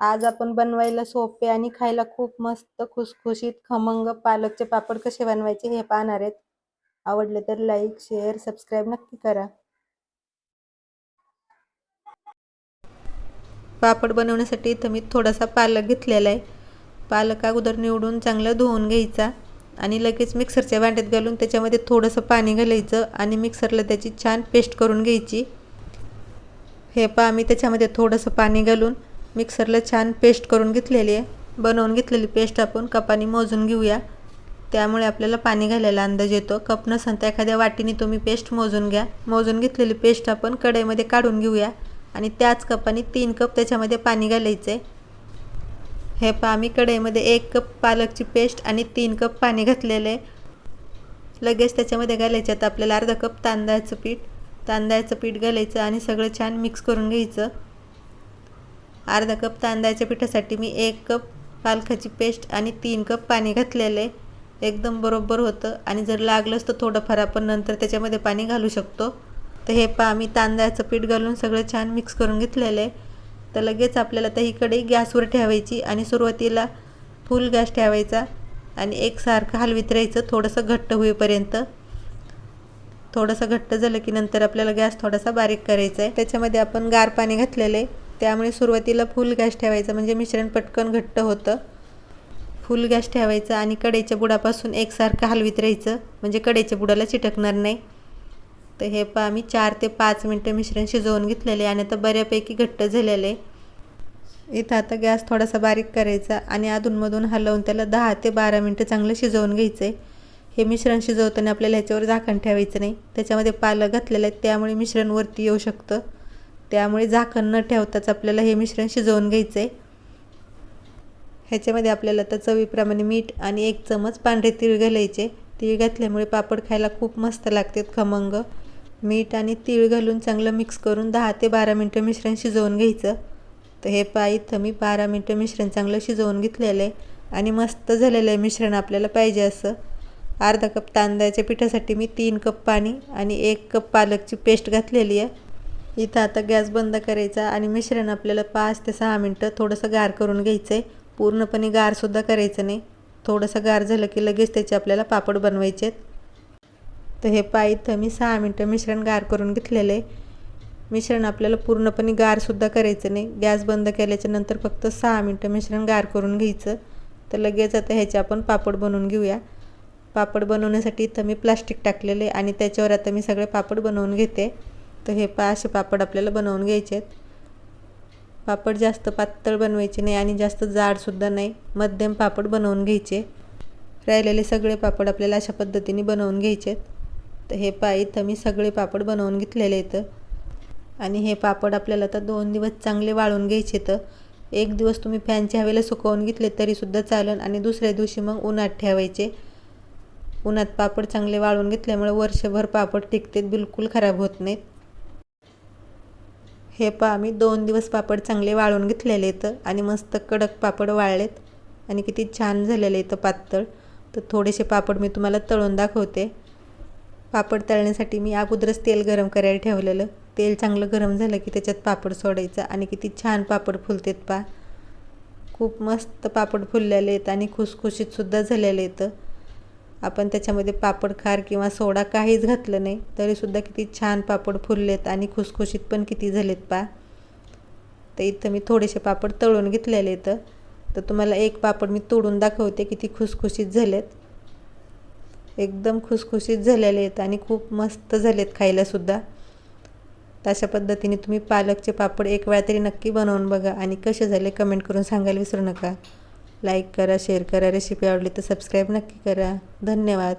आज आपण बनवायला सोपे आणि खायला खूप मस्त खुसखुशीत खमंग पालकचे पापड कसे बनवायचे हे पाहणार आहेत. आवडले तर लाईक शेअर सबस्क्राईब नक्की करा. पापड बनवण्यासाठी इथं मी थोडासा पालक घेतलेला आहे. पालक अगोदर निवडून चांगला धुवून घ्यायचा आणि लगेच मिक्सरच्या भांड्यात घालून त्याच्यामध्ये थोडंसं पाणी घालायचं आणि मिक्सरला त्याची छान पेस्ट करून घ्यायची. हे पहा मी त्याच्यामध्ये थोडंसं पाणी घालून मिक्सरला छान पेस्ट करून घेतलेली आहे. बनवून घेतलेली पेस्ट आपण कपाने मोजून घेऊया. त्यामुळे आपल्याला पाणी घालायला अंदाज येतो. कप नसन तर एखाद्या वाटीने तुम्ही पेस्ट मोजून घ्या. मोजून घेतलेली पेस्ट आपण कढईमध्ये काढून घेऊया. आणि त्याच कपाने तीन कप त्याच्यामध्ये पाणी घालायचं आहे हे पहा मी कढईमध्ये एक कप पालकची पेस्ट आणि तीन कप पाणी घातलेलं आहे. लगेच त्याच्यामध्ये घालायच्यात आपल्याला अर्धा कप तांदळाचं पीठ. तांदळाचं पीठ घालायचं आणि सगळं छान मिक्स करून घ्यायचं. अर्धा कप तांदळाच्या पिठासाठी मी एक कप पालकाची पेस्ट आणि तीन कप पाणी घातलेले. एकदम बरोबर होतं. आणि जर लागलंच तर थोडंफार आपण नंतर त्याच्यामध्ये पाणी घालू शकतो. तर हे पहा मी तांदळाचं पीठ घालून सगळं छान मिक्स करून घेतलेलं आहे. तर लगेच आपल्याला तर ही गॅसवर ठेवायची आणि सुरुवातीला फुल गॅस ठेवायचा आणि एकसारखं हलवीत राहायचं थोडंसं घट्ट होईपर्यंत. थोडंसं घट्ट झालं की नंतर आपल्याला गॅस थोडासा बारीक करायचा आहे. त्याच्यामध्ये आपण गार पाणी घातलेलं आहे. त्यामुळे सुरुवातीला फुल गॅस ठेवायचा. म्हणजे मिश्रण पटकन घट्ट होतं. फुल गॅस ठेवायचा आणि कडेच्या बुडापासून एकसारखं हलवीत राहायचं. म्हणजे कडेच्या बुडाला चिटकणार नाही. तर हे पहा आम्ही चार ते पाच मिनटं मिश्रण शिजवून घेतलेले आणि आता बऱ्यापैकी घट्ट झालेलं आहे. इथं आता गॅस थोडासा बारीक करायचा आणि अधूनमधून हलवून त्याला दहा ते बारा मिनटं चांगलं शिजवून घ्यायचं आहे हे मिश्रण शिजवताना आपल्याला ह्याच्यावर झाकण ठेवायचं नाही. त्याच्यामध्ये पालं घातलेलं आहे त्यामुळे मिश्रण वरती येऊ शकतं. त्यामुळे झाकण न ठेवताच आपल्याला हे मिश्रण शिजवून घ्यायचं आहे ह्याच्यामध्ये आपल्याला तर चवीप्रमाणे मीठ आणि एक चमच पांढरे तीळ घालायचे. तीळ घातल्यामुळे पापड खायला खूप मस्त लागतात खमंग. मीठ आणि तीळ घालून चांगलं मिक्स करून दहा ते बारा मिनटं मिश्रण शिजवून घ्यायचं. तर हे पाय इथं मी बारा मिनटं मिश्रण चांगलं शिजवून घेतलेलं आहे आणि मस्त झालेलं आहे मिश्रण आपल्याला पाहिजे असं. अर्धा कप तांदळाच्या पिठासाठी मी तीन कप पाणी आणि एक कप पालकची पेस्ट घातलेली आहे. इथं आता गॅस बंद करायचा आणि मिश्रण आपल्याला पाच ते सहा मिनटं थोडंसं गार करून घ्यायचं आहे पूर्णपणे गारसुद्धा करायचं नाही. थोडंसं गार झालं की लगेच त्याचे आपल्याला पापड बनवायचे आहेत तर हे पाय इथं मी सहा मिनटं मिश्रण गार करून घेतलेलं आहे मिश्रण आपल्याला पूर्णपणे गारसुद्धा करायचं नाही. गॅस बंद केल्याच्यानंतर फक्त सहा मिनटं मिश्रण गार करून घ्यायचं. तर लगेच आता ह्याचे आपण पापड बनवून घेऊया. पापड बनवण्यासाठी इथं मी प्लास्टिक टाकलेले आणि त्याच्यावर आता मी सगळे पापड बनवून घेते. तर हे पा असे पापड आपल्याला बनवून घ्यायचे आहेत. पापड जास्त पातळ बनवायचे नाही आणि जास्त जाडसुद्धा नाही. मध्यम पापड बनवून घ्यायचे. राहिलेले सगळे पापड आपल्याला अशा पद्धतीने बनवून घ्यायचे आहेत. तर हे पा इथं मी सगळे पापड बनवून घेतलेले इथं आणि हे पापड आपल्याला तर दोन दिवस चांगले वाळून घ्यायचे तर एक दिवस तुम्ही फॅनच्या हवेला सुकवून घेतले तरीसुद्धा चालेल आणि दुसऱ्या दिवशी मग उन्हात ठेवायचे. उन्हात पापड चांगले वाळून घेतल्यामुळे वर्षभर पापड टिकतेत बिलकुल खराब होत नाहीत. हे पा आम्ही दोन दिवस पापड चांगले वाळून घेतलेले इथं आणि मस्त कडक पापड वाळलेत. आणि किती छान झालेले इथं पातळ. तर थोडेसे पापड मी तुम्हाला तळून दाखवते. पापड तळण्यासाठी मी अगोदरच तेल गरम करायला ठेवलेलं. तेल चांगलं गरम झालं की त्याच्यात पापड सोडायचं आणि किती छान पापड फुलतेत पा खूप मस्त पापड फुललेले आहेत आणि खुसखुशीतसुद्धा झालेले आहेत आपण त्याच्यामध्ये पापड खार किंवा सोडा काहीच घातलं नाही तरीसुद्धा किती छान पापड फुललेत आणि खुसखुशीत पण किती झालेत पा. तर इथं मी थोडेसे पापड तळून घेतलेले इथं तर तुम्हाला एक पापड मी तोडून दाखवते किती खुसखुशीत झालेत. एकदम खुसखुशीत झालेले आहेत आणि खूप मस्त झालेत खायलासुद्धा. तशा पद्धतीने तुम्ही पालकचे पापड एक वेळा तरी नक्की बनवून बघा आणि कसे झाले कमेंट करून सांगायला विसरू नका. लाईक करा शेअर करा रेसिपी आवडली तर सबस्क्राईब नक्की करा. धन्यवाद.